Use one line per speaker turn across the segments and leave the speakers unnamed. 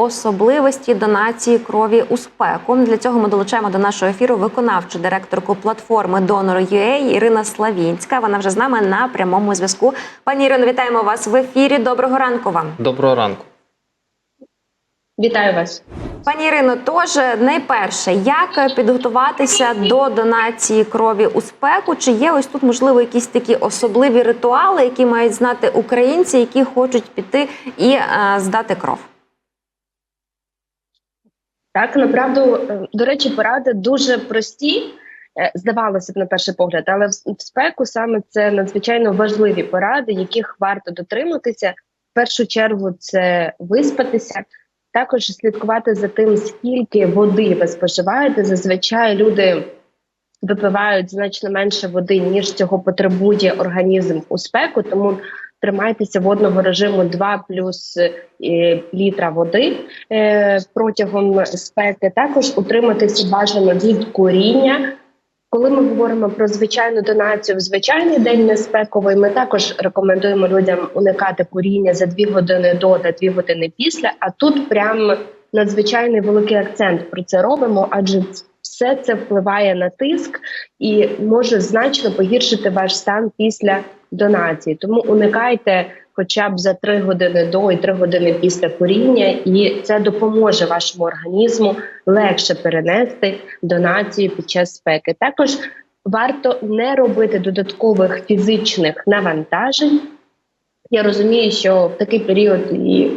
особливості донації крові у спеку. Для цього ми долучаємо до нашого ефіру виконавчу директорку платформи Donor.ua Ірина Славінська. Вона вже з нами на прямому зв'язку. Пані Ірино, вітаємо вас в ефірі. Доброго ранку вам.
Доброго ранку.
Вітаю вас.
Пані Ірино, тож найперше, як підготуватися до донації крові у спеку? Чи є ось тут можливо якісь такі особливі ритуали, які мають знати українці, які хочуть піти і е, здати кров?
Так, направду, е, до речі, поради дуже прості, е, здавалося б, на перший погляд, але в спеку саме це надзвичайно важливі поради, яких варто дотриматися. В першу чергу це виспатися, також слідкувати за тим, скільки води ви споживаєте. Зазвичай люди випивають значно менше води, ніж цього потребує організм у спеку, тому тримайтеся водного режиму 2 плюс е, літра води е, протягом спеки. Також утриматися бажано від куріння. Коли ми говоримо про звичайну донацію в звичайний день не спековий, ми також рекомендуємо людям уникати куріння за 2 години до та 2 години після. А тут прям надзвичайний великий акцент про це робимо, адже все це впливає на тиск і може значно погіршити ваш стан після донації. Тому уникайте хоча б за 3 години до і 3 години після куріння, і це допоможе вашому організму легше перенести донацію під час спеки. Також варто не робити додаткових фізичних навантажень. Я розумію, що в такий період і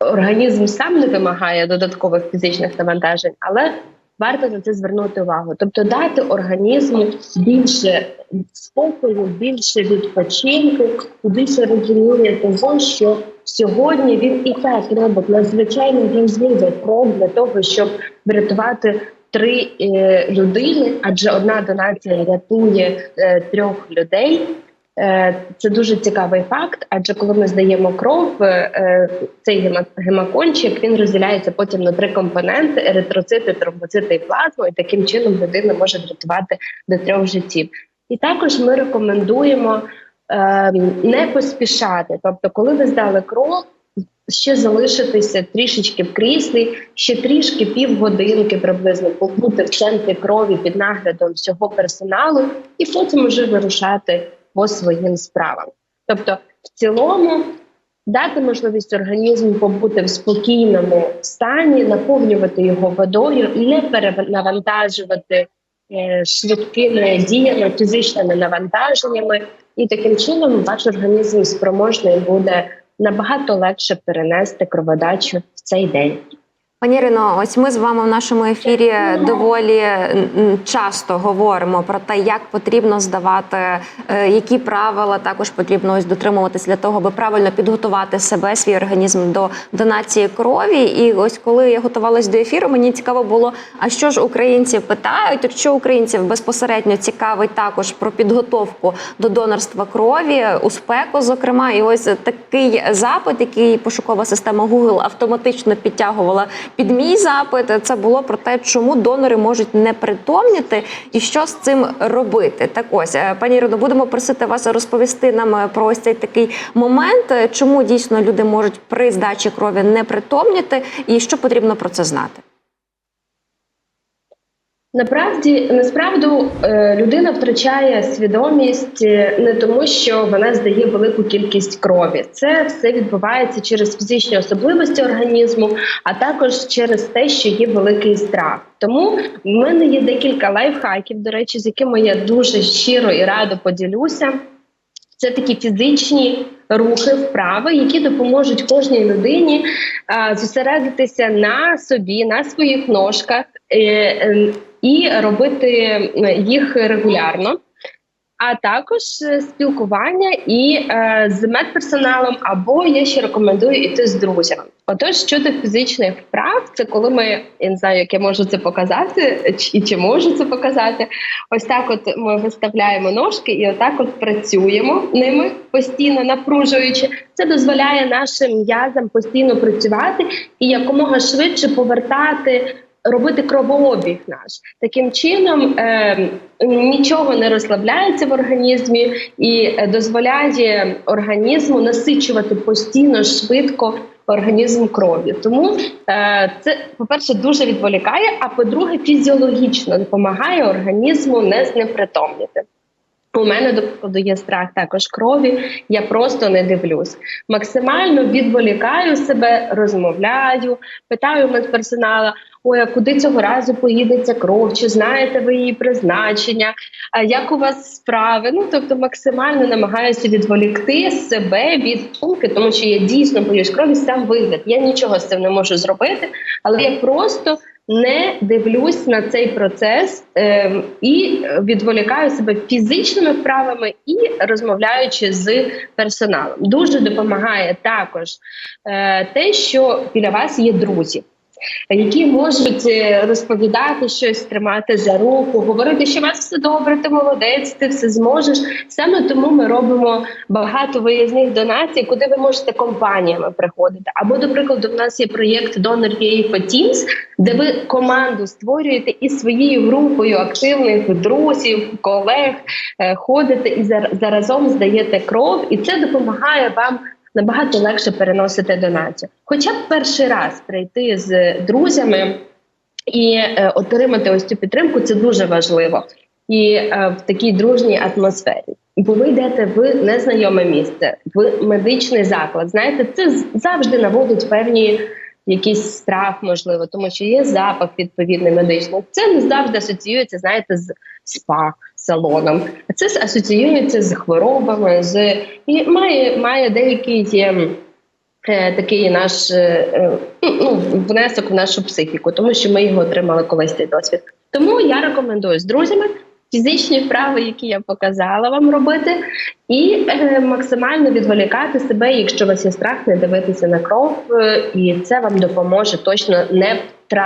організм сам не вимагає додаткових фізичних навантажень, але варто на це звернути увагу. Тобто дати організму більше спокою, більше відпочинку, більше розуміння того, що сьогодні він і так робить надзвичайно важливий крок для того, щоб врятувати. Три е, людини, адже одна донація рятує е, трьох людей. Е, Це дуже цікавий факт, адже коли ми здаємо кров, е, цей гема- гемакончик він розділяється потім на три компоненти: еритроцити, тромбоцити і плазму, і таким чином людина може врятувати до трьох життів. І також ми рекомендуємо е, не поспішати. Тобто, коли ви здали кров, ще залишитися трішечки в кріслі, ще трішки півгодинки приблизно побути в центрі крові під наглядом всього персоналу, і потім уже вирушати по своїм справам. Тобто, в цілому. Дати можливість організму побути в спокійному стані, наповнювати його водою, не перенавантажувати е, швидкими діями, фізичними навантаженнями, і таким чином ваш організм спроможний буде набагато легше перенести кроводачу в цей день.
Пані Ірино, ось ми з вами в нашому ефірі доволі часто говоримо про те, як потрібно здавати, е, які правила також потрібно ось дотримуватись для того, аби правильно підготувати себе, свій організм до донації крові. І ось коли я готувалась до ефіру, мені цікаво було, а що ж українці питають? Якщо українців безпосередньо цікавить також про підготовку до донорства крові у спеку, зокрема, і ось такий запит, який пошукова система Google автоматично підтягувала під мій запит. Це було про те, чому донори можуть не притомніти і що з цим робити. Так ось, е, пані Ірино, будемо просити вас розповісти нам е, про ось цей такий момент, е, чому дійсно люди можуть при здачі крові не притомніти, і що потрібно про це знати.
Насправді, насправді е, людина втрачає свідомість е, не тому, що вона здає велику кількість крові. Це все відбувається через фізичні особливості організму, а також через те, що є великий страх. Тому в мене є декілька лайфхаків, до речі, з якими я дуже щиро і радо поділюся. Це такі фізичні рухи, вправи, які допоможуть кожній людині зосередитися на собі, на своїх ножках е, е, і робити е, їх регулярно. А також е, спілкування і е, з медперсоналом, або я ще рекомендую іти з друзями. Отож, щодо фізичних вправ, це коли ми я не знаю, як я можу це показати, чи- і чи можу це показати. Ось так, от ми виставляємо ножки і отак от працюємо ними постійно напружуючи. Це дозволяє нашим м'язам постійно працювати і якомога швидше повертати. Робити кровообіг наш таким чином е, нічого не розслабляється в організмі і е, дозволяє організму насичувати постійно швидко організм крові. Тому е, це, по-перше, дуже відволікає, а по-друге, фізіологічно допомагає організму не знепритомніти. У мене, до прикладу, страх також крові, я просто не дивлюсь. Максимально відволікаю себе, розмовляю, питаю медперсонала, ой, а куди цього разу поїдеться кров, чи знаєте ви її призначення, а як у вас справи? Ну, тобто максимально намагаюся відволікти себе від думки, тому що я дійсно боюсь крові, сам вигляд. Я нічого з цим не можу зробити, але я просто не дивлюсь на цей процес е, і відволікаю себе фізичними вправами і розмовляючи з персоналом. Дуже допомагає також е, те, що біля вас є друзі. Які можуть е, розповідати щось, тримати за руку, говорити, що у вас все добре, ти молодець, ти все зможеш. Саме тому ми робимо багато виїзних донацій, куди ви можете компаніями приходити. Або, до прикладу, в нас є проєкт UA for Teams, де ви команду створюєте і своєю групою активних друзів, колег е, ходите і зар- заразом здаєте кров, і це допомагає вам набагато легше переносити донацію. Хоча б перший раз прийти з друзями і е, отримати ось цю підтримку, це дуже важливо. І е, в такій дружній атмосфері. Бо ви йдете в незнайоме місце, в медичний заклад. Знаєте, це завжди наводить певні якийсь страх, можливо, тому що є запах відповідний медичний. Це не завжди асоціюється, знаєте, з спа салоном. Це асоціюється з хворобами, з і має має деякий ем, е, такий наш е, е, ну, внесок в нашу психіку, тому що ми його отримали колись цей досвід. Тому я рекомендую з друзями фізичні вправи, які я показала вам робити, і е, максимально відволікати себе, якщо у вас є страх, не дивитися на кров, е, і це вам допоможе точно не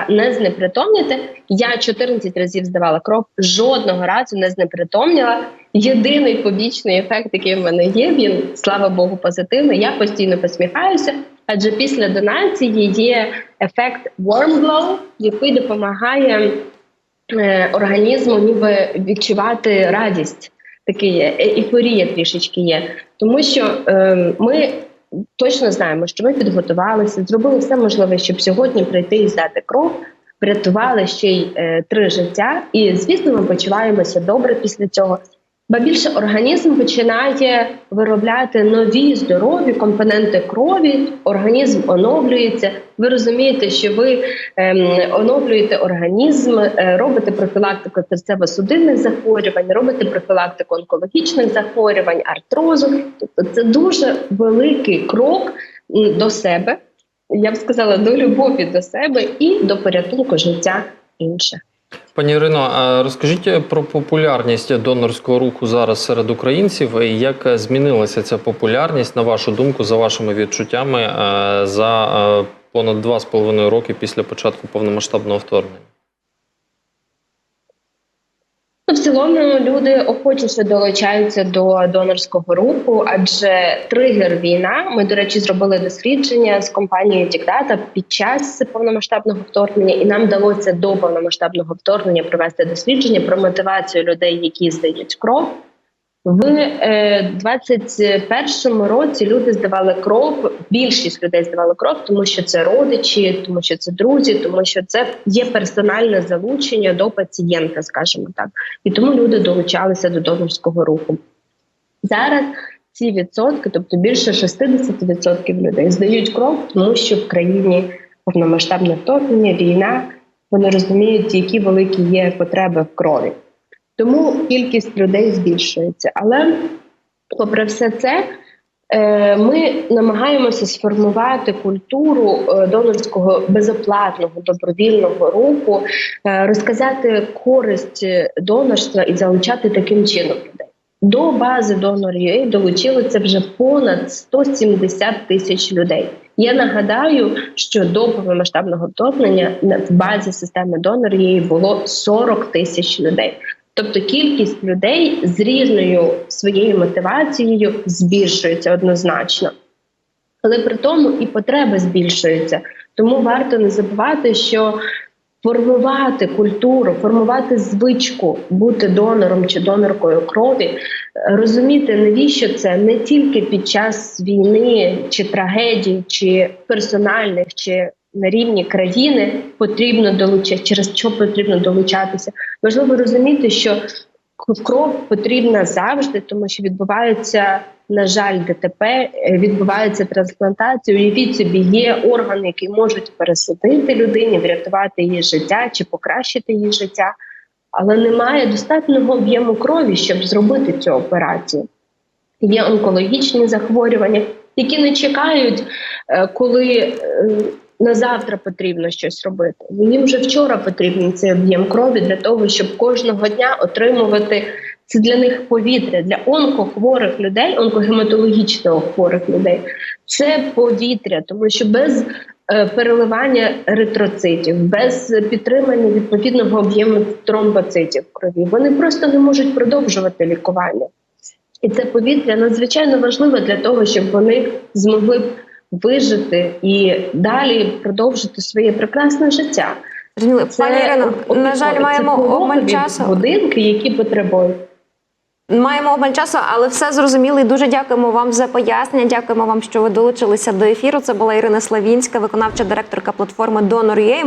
не знепритомніти. Я 14 разів здавала кров, жодного разу не знепритомніла. Єдиний побічний ефект, який в мене є, він слава Богу, позитивний. Я постійно посміхаюся, адже після донації є ефект warm glow, який допомагає організму ніби відчувати радість. Такий є, е- ейфорія трішечки є. Тому що е, ми точно знаємо, що ми підготувалися, зробили все можливе, щоб сьогодні прийти і здати кров, врятували ще й е, три життя. І звісно, ми почуваємося добре після цього. Ба більше організм починає виробляти нові здорові компоненти крові, організм оновлюється. Ви розумієте, що ви ем, оновлюєте організм, е, робите профілактику серцево-судинних захворювань, робите профілактику онкологічних захворювань, артрозу. Тобто це дуже великий крок до себе. Я б сказала, до любові до себе і до порятунку життя інших.
Пані Ірино, розкажіть про популярність донорського руху зараз серед українців як змінилася ця популярність, на вашу думку, за вашими відчуттями, е, за е, понад два з половиною роки після початку повномасштабного вторгнення?
Ну, в цілому люди охочіше долучаються до донорського руху, адже тригер війна. Ми, до речі, зробили дослідження з компанією Тікдата під час повномасштабного вторгнення, і нам вдалося до повномасштабного вторгнення провести дослідження про мотивацію людей, які здають кров. В е, 21-му році люди здавали кров. Більшість людей здавали кров, тому що це родичі, тому що це друзі, тому що це є персональне залучення до пацієнта, скажімо так, і тому люди долучалися до донорського руху. Зараз ці відсотки, тобто більше 60% людей, здають кров, тому що в країні повномасштабне вторгнення, війна. Вони розуміють, які великі є потреби в крові. Тому кількість людей збільшується. Але, попри все це, е, ми намагаємося сформувати культуру е, донорського безоплатного добровільного руху, е, розказати користь донорства і залучати таким чином людей. До бази Donor.ua долучилося вже понад 170 тисяч людей. Я нагадаю, що до повномасштабного вторгнення в базі системи Donor.ua було 40 тисяч людей. Тобто кількість людей з різною своєю мотивацією збільшується однозначно. Але при тому і потреби збільшуються. Тому варто не забувати, що формувати культуру, формувати звичку бути донором чи доноркою крові, е, розуміти, навіщо це не тільки під час війни чи трагедій, чи персональних, чи на рівні країни потрібно долучати, через що потрібно долучатися. Важливо розуміти, що кров потрібна завжди, тому що відбувається, на жаль, ДТП, відбувається трансплантація. Уявіть собі, є органи, які можуть пересадити людині, врятувати її життя чи покращити її життя, але немає достатнього об'єму крові, щоб зробити цю операцію. Є онкологічні захворювання, які не чекають, е, коли е, на завтра потрібно щось робити. Їм вже вчора потрібен цей об'єм крові для того, щоб кожного дня отримувати це для них повітря для онкохворих людей, онкогематологічно хворих людей. Це повітря, тому що без е, переливання еритроцитів, без підтримання відповідного об'єму тромбоцитів в крові, вони просто не можуть продовжувати лікування. І це повітря надзвичайно важливе для того, щоб вони змогли вижити і далі продовжити своє прекрасне життя.
Це, Пані Ірино, на жаль, маємо обмаль часу.
будинки, які потребують.
Маємо обмаль часу, але все зрозуміло. І Дуже дякуємо вам за пояснення. Дякуємо вам, що ви долучилися до ефіру. Це була Ірина Славінська, виконавча директорка платформи Donor.ua.